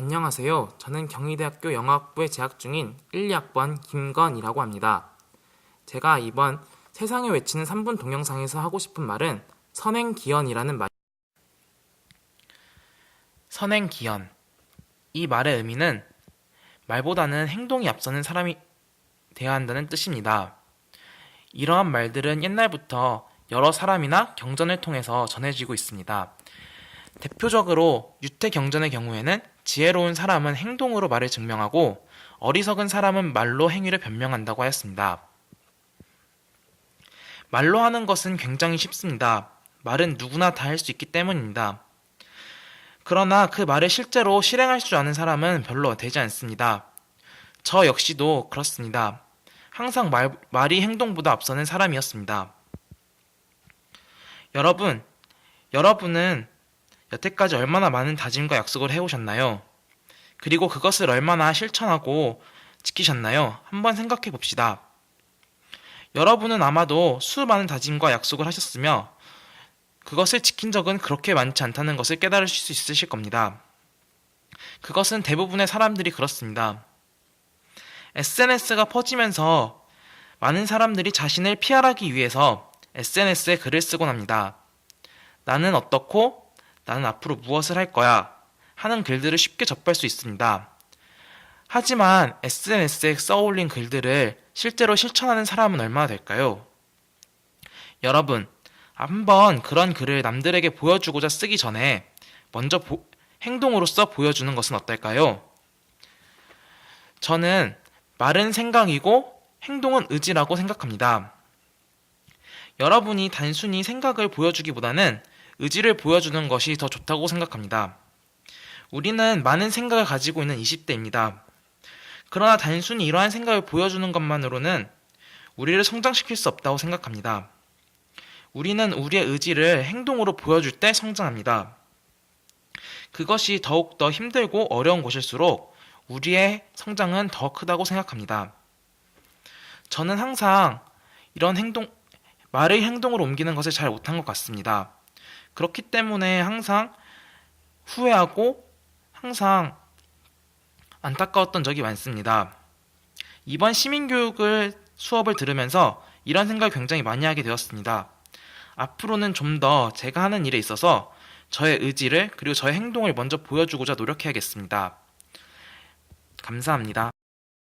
안녕하세요. 저는 경희대학교 영어학부에 재학 중인 1, 2학번 김건이라고 합니다. 제가 이번 세상에 외치는 3분 동영상에서 하고 싶은 말은 선행기연이라는 말. 선행기연. 이 말의 의미는 말보다는 행동이 앞서는 사람이 되어야 한다는 뜻입니다. 이러한 말들은 옛날부터 여러 사람이나 경전을 통해서 전해지고 있습니다. 대표적으로 유태 경전의 경우에는 지혜로운 사람은 행동으로 말을 증명하고 어리석은 사람은 말로 행위를 변명한다고 하였습니다. 말로 하는 것은 굉장히 쉽습니다. 말은 누구나 다 할 수 있기 때문입니다. 그러나 그 말을 실제로 실행할 줄 아는 사람은 별로 되지 않습니다. 저 역시도 그렇습니다. 항상 말, 말이 행동보다 앞서는 사람이었습니다. 여러분, 여러분은 여태까지 얼마나 많은 다짐과 약속을 해오셨나요? 그리고 그것을 얼마나 실천하고 지키셨나요? 한번 생각해 봅시다. 여러분은 아마도 수많은 다짐과 약속을 하셨으며 그것을 지킨 적은 그렇게 많지 않다는 것을 깨달으실 수 있으실 겁니다. 그것은 대부분의 사람들이 그렇습니다. SNS가 퍼지면서 많은 사람들이 자신을 피하기 위해서 SNS에 글을 쓰곤 합니다. 나는 어떻고 나는 앞으로 무엇을 할 거야 하는 글들을 쉽게 접할 수 있습니다. 하지만 SNS에 써올린 글들을 실제로 실천하는 사람은 얼마나 될까요? 여러분, 한번 그런 글을 남들에게 보여주고자 쓰기 전에 먼저 보- 행동으로써 보여주는 것은 어떨까요? 저는 말은 생각이고 행동은 의지라고 생각합니다. 여러분이 단순히 생각을 보여주기보다는 의지를 보여주는 것이 더 좋다고 생각합니다. 우리는 많은 생각을 가지고 있는 20대입니다. 그러나 단순히 이러한 생각을 보여주는 것만으로는 우리를 성장시킬 수 없다고 생각합니다. 우리는 우리의 의지를 행동으로 보여줄 때 성장합니다. 그것이 더욱더 힘들고 어려운 곳일수록 우리의 성장은 더 크다고 생각합니다. 저는 항상 이런 행동, 말을 행동으로 옮기는 것을 잘 못한 것 같습니다. 그렇기 때문에 항상 후회하고 항상 안타까웠던 적이 많습니다. 이번 시민교육을 수업을 들으면서 이런 생각을 굉장히 많이 하게 되었습니다. 앞으로는 좀 더 제가 하는 일에 있어서 저의 의지를 그리고 저의 행동을 먼저 보여주고자 노력해야겠습니다. 감사합니다.